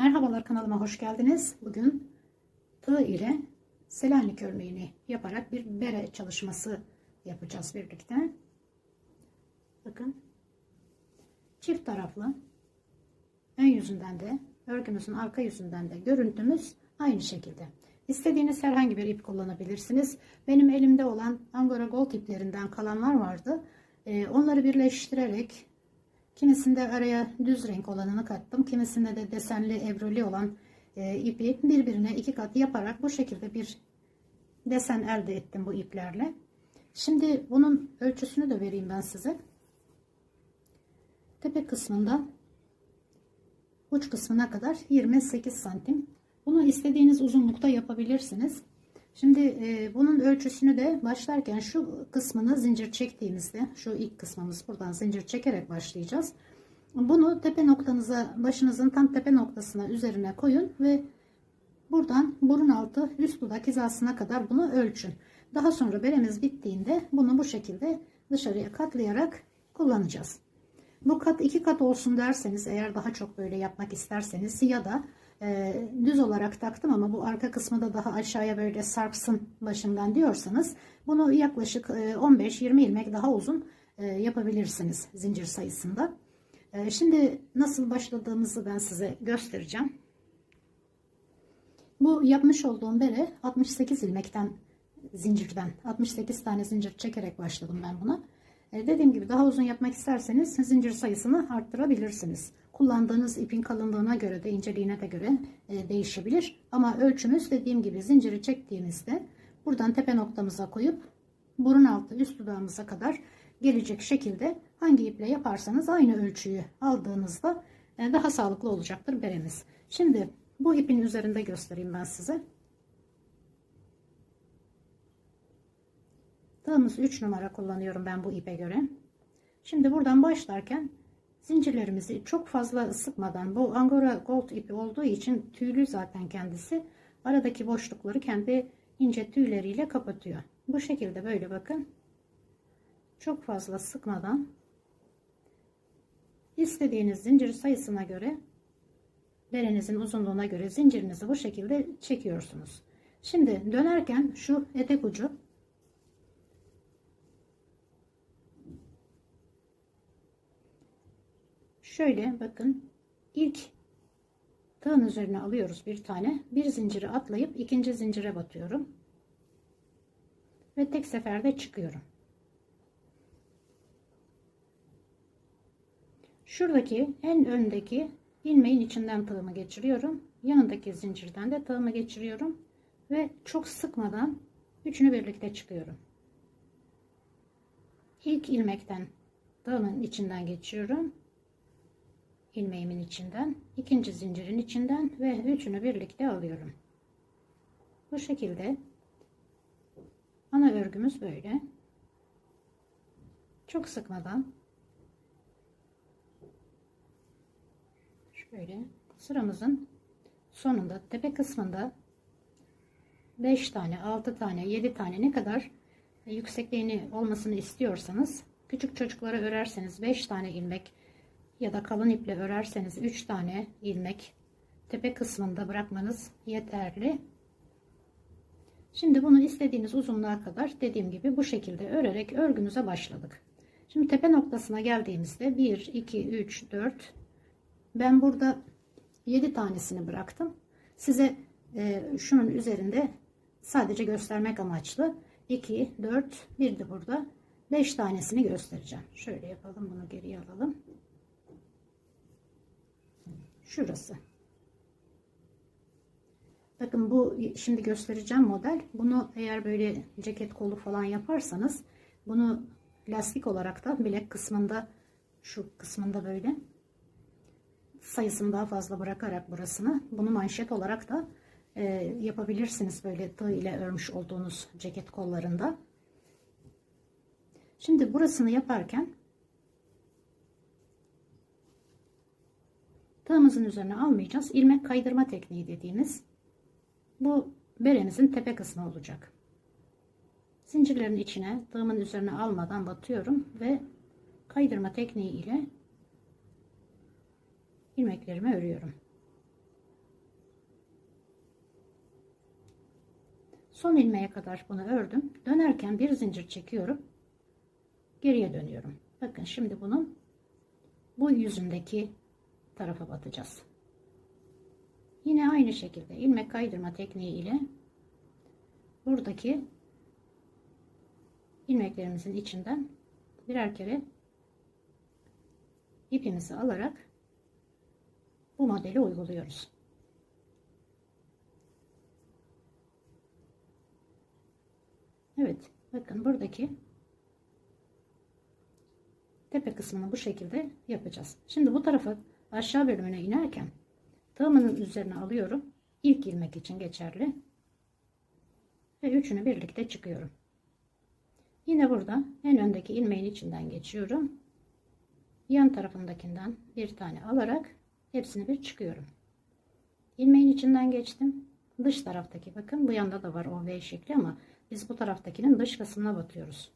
Merhabalar kanalıma hoş geldiniz. Bugün tığ ile Selanik örneğini yaparak bir bere çalışması yapacağız birlikte. Bakın. Çift taraflı. Ön yüzünden de örgümüzün arka yüzünden de görüntümüz aynı şekilde. İstediğiniz herhangi bir ip kullanabilirsiniz. Benim elimde olan Angora Gold iplerinden kalanlar vardı. Ee, onları birleştirerek Kimisinde araya düz renk olanını kattım. Kimisinde de desenli ebruli olan e, ipi birbirine iki kat yaparak bu şekilde bir desen elde ettim bu iplerle. Şimdi bunun ölçüsünü de vereyim ben size. Tepe kısmında uç kısmına kadar 28 santim. Bunu istediğiniz uzunlukta yapabilirsiniz. Şimdi e, bunun ölçüsünü de başlarken şu kısmını zincir çektiğimizde şu ilk kısmımız buradan zincir çekerek başlayacağız. Bunu tepe noktanıza başınızın tam tepe noktasına üzerine koyun ve buradan burun altı üst dudak hizasına kadar bunu ölçün. Daha sonra beremiz bittiğinde bunu bu şekilde dışarıya katlayarak kullanacağız. Bu kat iki kat olsun derseniz eğer daha çok böyle yapmak isterseniz ya da e, düz olarak taktım ama bu arka kısmı da daha aşağıya böyle sarksın başımdan diyorsanız bunu yaklaşık 15-20 ilmek daha uzun e, yapabilirsiniz zincir sayısında. E, şimdi nasıl başladığımızı ben size göstereceğim. Bu yapmış olduğum bere 68 ilmekten zincirden 68 tane zincir çekerek başladım ben buna. E, dediğim gibi daha uzun yapmak isterseniz zincir sayısını arttırabilirsiniz. Kullandığınız ipin kalınlığına göre de inceliğine de göre e, değişebilir. Ama ölçümüz dediğim gibi zinciri çektiğimizde buradan tepe noktamıza koyup burun altı üst dudağımıza kadar gelecek şekilde hangi iple yaparsanız aynı ölçüyü aldığınızda e, daha sağlıklı olacaktır beremiz. Şimdi bu ipin üzerinde göstereyim ben size. Tığımız 3 numara kullanıyorum ben bu ipe göre. Şimdi buradan başlarken zincirlerimizi çok fazla sıkmadan bu Angora Gold ipi olduğu için tüylü zaten kendisi. Aradaki boşlukları kendi ince tüyleriyle kapatıyor. Bu şekilde böyle bakın. Çok fazla sıkmadan istediğiniz zincir sayısına göre berenizin uzunluğuna göre zincirinizi bu şekilde çekiyorsunuz. Şimdi dönerken şu etek ucu şöyle bakın ilk tığın üzerine alıyoruz bir tane. Bir zinciri atlayıp ikinci zincire batıyorum. Ve tek seferde çıkıyorum. Şuradaki en öndeki ilmeğin içinden tığımı geçiriyorum. Yanındaki zincirden de tığımı geçiriyorum. Ve çok sıkmadan üçünü birlikte çıkıyorum. İlk ilmekten tığımın içinden geçiyorum ilmeğimin içinden ikinci zincirin içinden ve üçünü birlikte alıyorum. Bu şekilde ana örgümüz böyle. Çok sıkmadan şöyle sıramızın sonunda tepe kısmında 5 tane 6 tane 7 tane ne kadar yüksekliğini olmasını istiyorsanız küçük çocuklara örerseniz 5 tane ilmek ya da kalın iple örerseniz 3 tane ilmek tepe kısmında bırakmanız yeterli. Şimdi bunu istediğiniz uzunluğa kadar dediğim gibi bu şekilde örerek örgümüze başladık. Şimdi tepe noktasına geldiğimizde 1, 2, 3, 4 ben burada 7 tanesini bıraktım. Size e, şunun üzerinde sadece göstermek amaçlı 2, 4, bir de burada 5 tanesini göstereceğim. Şöyle yapalım bunu geriye alalım şurası. Bakın bu şimdi göstereceğim model. Bunu eğer böyle ceket kolu falan yaparsanız bunu lastik olarak da bilek kısmında şu kısmında böyle sayısını daha fazla bırakarak burasını bunu manşet olarak da e, yapabilirsiniz böyle tığ ile örmüş olduğunuz ceket kollarında. Şimdi burasını yaparken Tığımızın üzerine almayacağız. İlmek kaydırma tekniği dediğimiz bu beremizin tepe kısmı olacak. Zincirlerin içine tığımın üzerine almadan batıyorum ve kaydırma tekniği ile ilmeklerimi örüyorum. Son ilmeğe kadar bunu ördüm. Dönerken bir zincir çekiyorum. Geriye dönüyorum. Bakın şimdi bunun bu yüzündeki tarafa batacağız. Yine aynı şekilde ilmek kaydırma tekniği ile buradaki ilmeklerimizin içinden birer kere ipimizi alarak bu modeli uyguluyoruz. Evet bakın buradaki tepe kısmını bu şekilde yapacağız. Şimdi bu tarafa aşağı bölümüne inerken tığımın üzerine alıyorum. İlk ilmek için geçerli. Ve üçünü birlikte çıkıyorum. Yine burada en öndeki ilmeğin içinden geçiyorum. Yan tarafındakinden bir tane alarak hepsini bir çıkıyorum. İlmeğin içinden geçtim. Dış taraftaki bakın bu yanda da var o V şekli ama biz bu taraftakinin dış kısmına batıyoruz.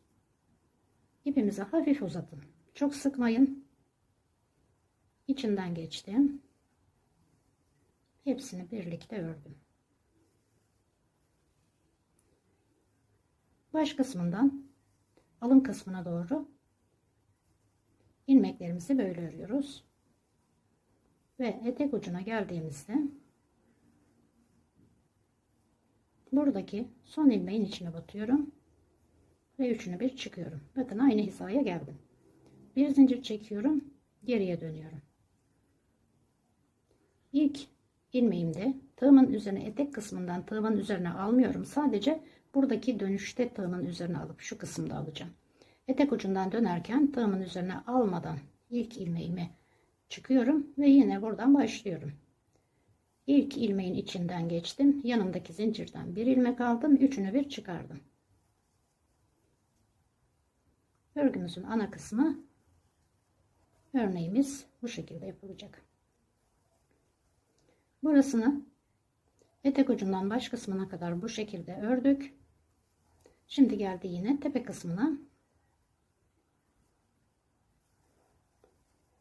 İpimizi hafif uzatın. Çok sıkmayın. İçinden geçtim. Hepsini birlikte ördüm. Baş kısmından alın kısmına doğru ilmeklerimizi böyle örüyoruz. Ve etek ucuna geldiğimizde buradaki son ilmeğin içine batıyorum ve üçünü bir çıkıyorum. Bakın aynı hizaya geldim. Bir zincir çekiyorum, geriye dönüyorum. İlk ilmeğimde tığımın üzerine etek kısmından tığımın üzerine almıyorum. Sadece buradaki dönüşte tığımın üzerine alıp şu kısımda alacağım. Etek ucundan dönerken tığımın üzerine almadan ilk ilmeğimi çıkıyorum ve yine buradan başlıyorum. İlk ilmeğin içinden geçtim. Yanındaki zincirden bir ilmek aldım. Üçünü bir çıkardım. Örgümüzün ana kısmı örneğimiz bu şekilde yapılacak. Burasını etek ucundan baş kısmına kadar bu şekilde ördük. Şimdi geldi yine tepe kısmına.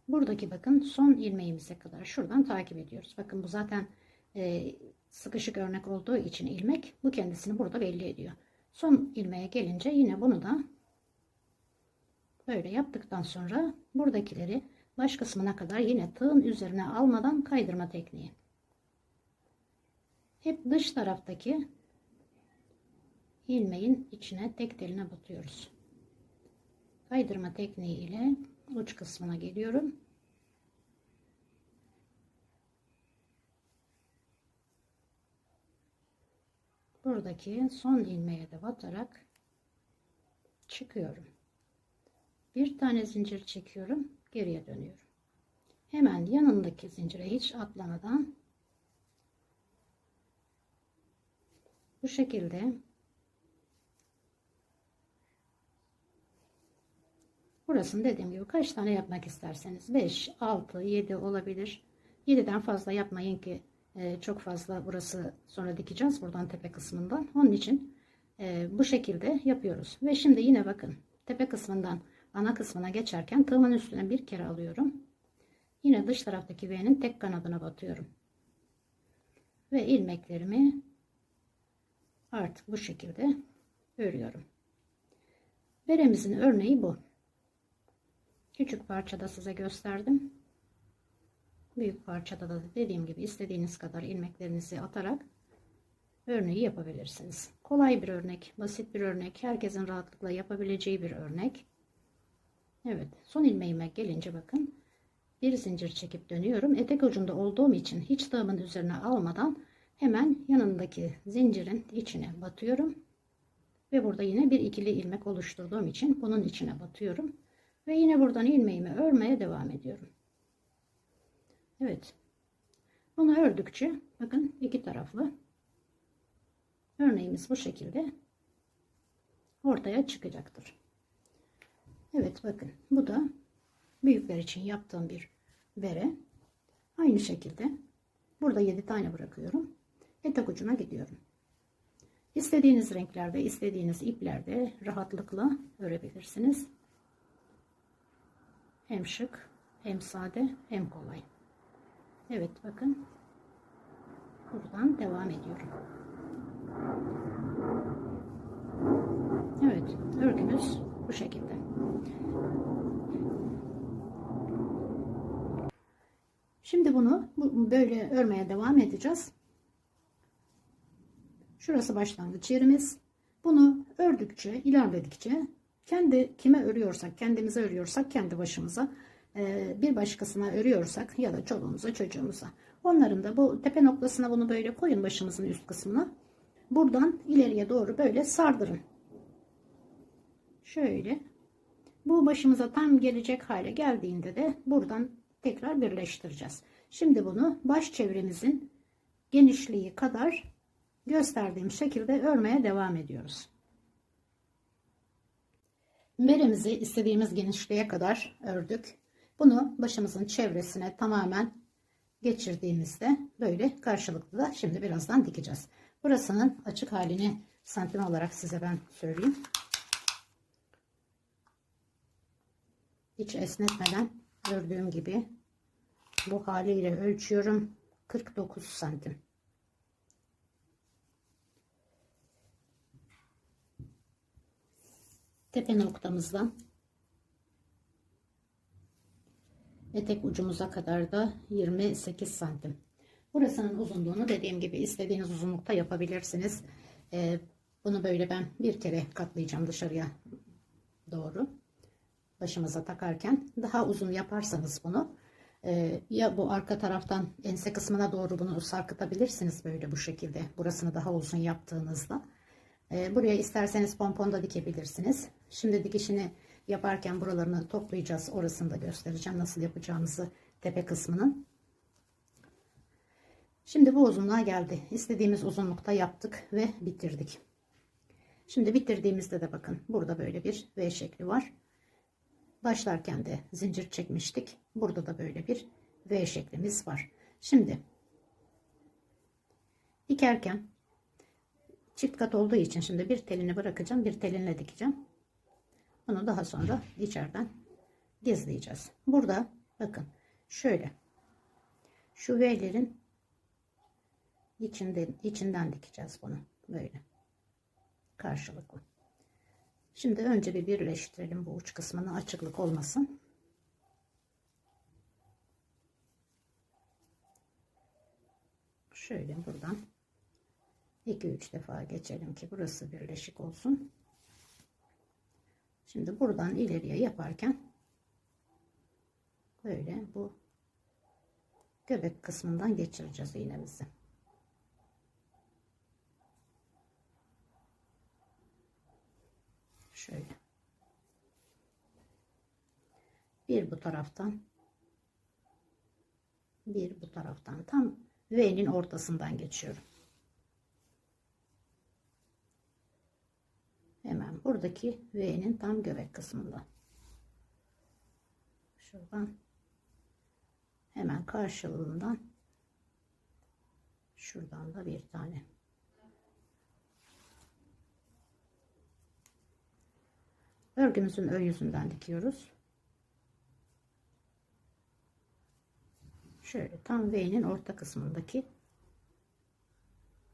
Buradaki bakın son ilmeğimize kadar şuradan takip ediyoruz. Bakın bu zaten e, sıkışık örnek olduğu için ilmek bu kendisini burada belli ediyor. Son ilmeğe gelince yine bunu da böyle yaptıktan sonra buradakileri baş kısmına kadar yine tığın üzerine almadan kaydırma tekniği. Hep dış taraftaki ilmeğin içine tek teline batıyoruz. Kaydırma tekniği ile uç kısmına geliyorum. Buradaki son ilmeğe de batarak çıkıyorum. Bir tane zincir çekiyorum, geriye dönüyorum. Hemen yanındaki zincire hiç atlamadan bu şekilde Burasını dediğim gibi kaç tane yapmak isterseniz 5, 6, 7 olabilir. 7'den fazla yapmayın ki e, çok fazla burası sonra dikeceğiz buradan tepe kısmından. Onun için e, bu şekilde yapıyoruz. Ve şimdi yine bakın tepe kısmından ana kısmına geçerken tığımın üstüne bir kere alıyorum. Yine dış taraftaki V'nin tek kanadına batıyorum. Ve ilmeklerimi artık bu şekilde örüyorum. Beremizin örneği bu. Küçük parçada size gösterdim. Büyük parçada da dediğim gibi istediğiniz kadar ilmeklerinizi atarak örneği yapabilirsiniz. Kolay bir örnek, basit bir örnek, herkesin rahatlıkla yapabileceği bir örnek. Evet, son ilmeğime gelince bakın bir zincir çekip dönüyorum. Etek ucunda olduğum için hiç tığımın üzerine almadan hemen yanındaki zincirin içine batıyorum. Ve burada yine bir ikili ilmek oluşturduğum için bunun içine batıyorum. Ve yine buradan ilmeğimi örmeye devam ediyorum. Evet. Bunu ördükçe bakın iki taraflı örneğimiz bu şekilde ortaya çıkacaktır. Evet bakın bu da büyükler için yaptığım bir bere. Aynı şekilde burada 7 tane bırakıyorum. Etek ucuna gidiyorum. İstediğiniz renklerde, istediğiniz iplerde rahatlıkla örebilirsiniz. Hem şık, hem sade, hem kolay. Evet bakın. Buradan devam ediyorum. Evet, örgümüz bu şekilde. Şimdi bunu bu- böyle örmeye devam edeceğiz. Şurası başlangıç yerimiz. Bunu ördükçe, ilerledikçe kendi kime örüyorsak, kendimize örüyorsak kendi başımıza, e, bir başkasına örüyorsak ya da çoluğumuza, çocuğumuza. Onların da bu tepe noktasına bunu böyle koyun başımızın üst kısmına. Buradan ileriye doğru böyle sardırın. Şöyle. Bu başımıza tam gelecek hale geldiğinde de buradan tekrar birleştireceğiz. Şimdi bunu baş çevremizin genişliği kadar gösterdiğim şekilde örmeye devam ediyoruz. Beremizi istediğimiz genişliğe kadar ördük. Bunu başımızın çevresine tamamen geçirdiğimizde böyle karşılıklı da şimdi birazdan dikeceğiz. Burasının açık halini santim olarak size ben söyleyeyim. Hiç esnetmeden gördüğüm gibi bu haliyle ölçüyorum 49 santim. Tepe noktamızdan etek ucumuza kadar da 28 santim. Burasının uzunluğunu dediğim gibi istediğiniz uzunlukta yapabilirsiniz. Ee, bunu böyle ben bir kere katlayacağım dışarıya doğru. Başımıza takarken daha uzun yaparsanız bunu e, ya bu arka taraftan ense kısmına doğru bunu sarkıtabilirsiniz böyle bu şekilde. Burasını daha uzun yaptığınızda. E, buraya isterseniz pompon da dikebilirsiniz. Şimdi dikişini yaparken buralarını toplayacağız. Orasını da göstereceğim nasıl yapacağımızı tepe kısmının. Şimdi bu uzunluğa geldi. İstediğimiz uzunlukta yaptık ve bitirdik. Şimdi bitirdiğimizde de bakın burada böyle bir V şekli var. Başlarken de zincir çekmiştik. Burada da böyle bir V şeklimiz var. Şimdi dikerken çift kat olduğu için şimdi bir telini bırakacağım. Bir telinle dikeceğim. Bunu daha sonra içeriden gizleyeceğiz. Burada bakın şöyle şu V'lerin içinden, içinden dikeceğiz bunu. Böyle karşılıklı. Şimdi önce bir birleştirelim bu uç kısmını açıklık olmasın. Şöyle buradan 2-3 defa geçelim ki burası birleşik olsun. Şimdi buradan ileriye yaparken böyle bu göbek kısmından geçireceğiz iğnemizi. Şöyle. Bir bu taraftan bir bu taraftan tam V'nin ortasından geçiyorum. Hemen buradaki V'nin tam göbek kısmında. Şuradan hemen karşılığından şuradan da bir tane örgümüzün ön yüzünden dikiyoruz. Şöyle tam V'nin orta kısmındaki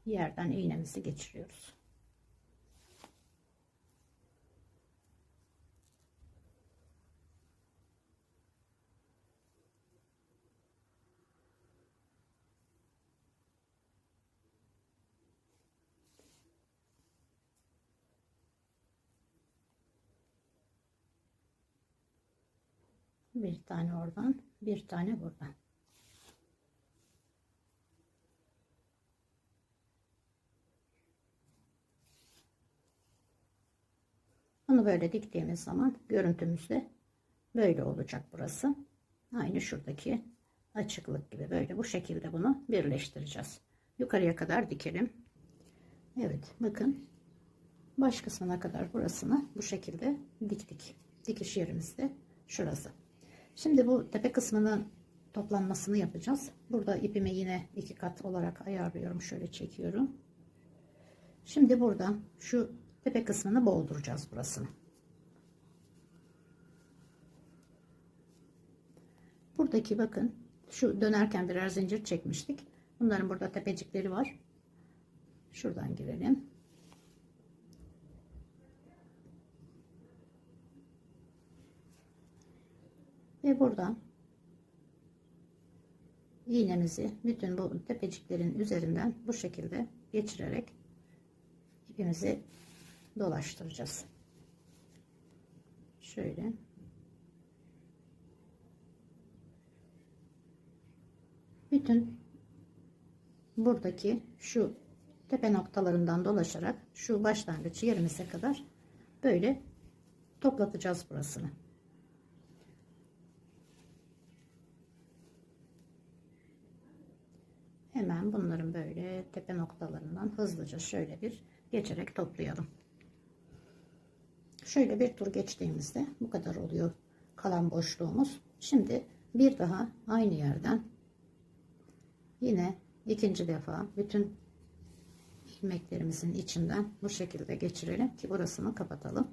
yerden iğnemizi geçiriyoruz. Bir tane oradan, bir tane buradan. Bunu böyle diktiğimiz zaman görüntümüzde böyle olacak burası. Aynı şuradaki açıklık gibi böyle bu şekilde bunu birleştireceğiz. Yukarıya kadar dikelim. Evet bakın baş kısmına kadar burasını bu şekilde diktik. Dikiş yerimizde şurası. Şimdi bu tepe kısmının toplanmasını yapacağız. Burada ipimi yine iki kat olarak ayarlıyorum. Şöyle çekiyorum. Şimdi burada şu tepe kısmını boğduracağız burasını. Buradaki bakın şu dönerken birer zincir çekmiştik. Bunların burada tepecikleri var. Şuradan girelim. Ve buradan iğnemizi bütün bu tepeciklerin üzerinden bu şekilde geçirerek ipimizi dolaştıracağız. Şöyle. Bütün buradaki şu tepe noktalarından dolaşarak şu başlangıç yerimize kadar böyle toplatacağız burasını. Hemen bunların böyle tepe noktalarından hızlıca şöyle bir geçerek toplayalım. Şöyle bir tur geçtiğimizde bu kadar oluyor kalan boşluğumuz. Şimdi bir daha aynı yerden yine ikinci defa bütün ilmeklerimizin içinden bu şekilde geçirelim ki burasını kapatalım.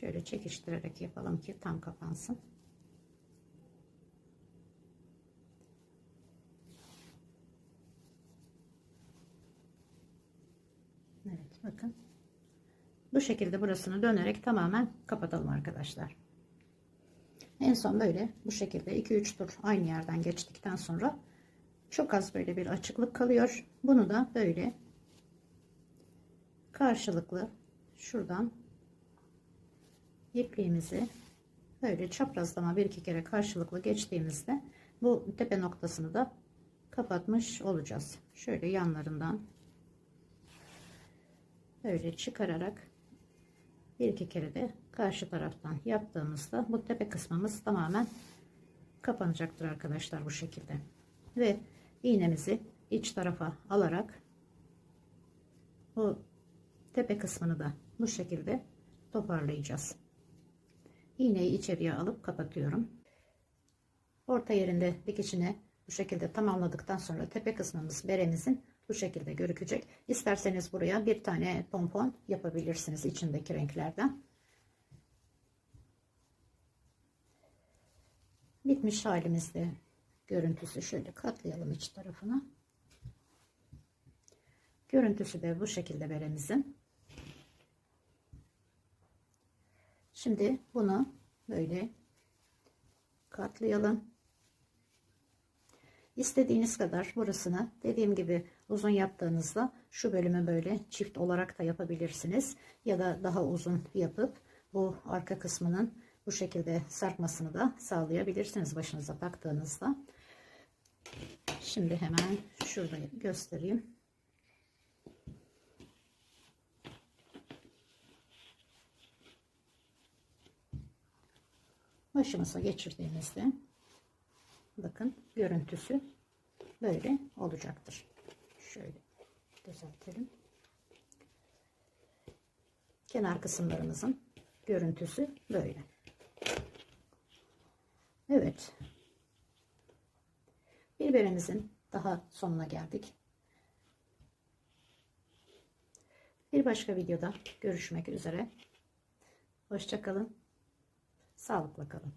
Şöyle çekiştirerek yapalım ki tam kapansın. Evet bakın. Bu şekilde burasını dönerek tamamen kapatalım arkadaşlar. En son böyle bu şekilde 2-3 tur aynı yerden geçtikten sonra çok az böyle bir açıklık kalıyor. Bunu da böyle karşılıklı şuradan ipliğimizi böyle çaprazlama bir iki kere karşılıklı geçtiğimizde bu tepe noktasını da kapatmış olacağız. Şöyle yanlarından böyle çıkararak bir iki kere de karşı taraftan yaptığımızda bu tepe kısmımız tamamen kapanacaktır arkadaşlar bu şekilde. Ve iğnemizi iç tarafa alarak bu tepe kısmını da bu şekilde toparlayacağız. İğneyi içeriye alıp kapatıyorum. Orta yerinde dikişini bu şekilde tamamladıktan sonra tepe kısmımız beremizin bu şekilde görükecek. İsterseniz buraya bir tane pompon yapabilirsiniz içindeki renklerden. Bitmiş halimizde görüntüsü şöyle katlayalım iç tarafına. Görüntüsü de bu şekilde beremizin. Şimdi bunu böyle katlayalım. İstediğiniz kadar burasını dediğim gibi uzun yaptığınızda şu bölümü böyle çift olarak da yapabilirsiniz. Ya da daha uzun yapıp bu arka kısmının bu şekilde sarkmasını da sağlayabilirsiniz başınıza taktığınızda. Şimdi hemen şurada göstereyim. Başımıza geçirdiğimizde bakın görüntüsü böyle olacaktır. Şöyle düzeltelim. Kenar kısımlarımızın görüntüsü böyle. Evet. Birbirimizin daha sonuna geldik. Bir başka videoda görüşmek üzere. Hoşçakalın. Sağlıkla kalın.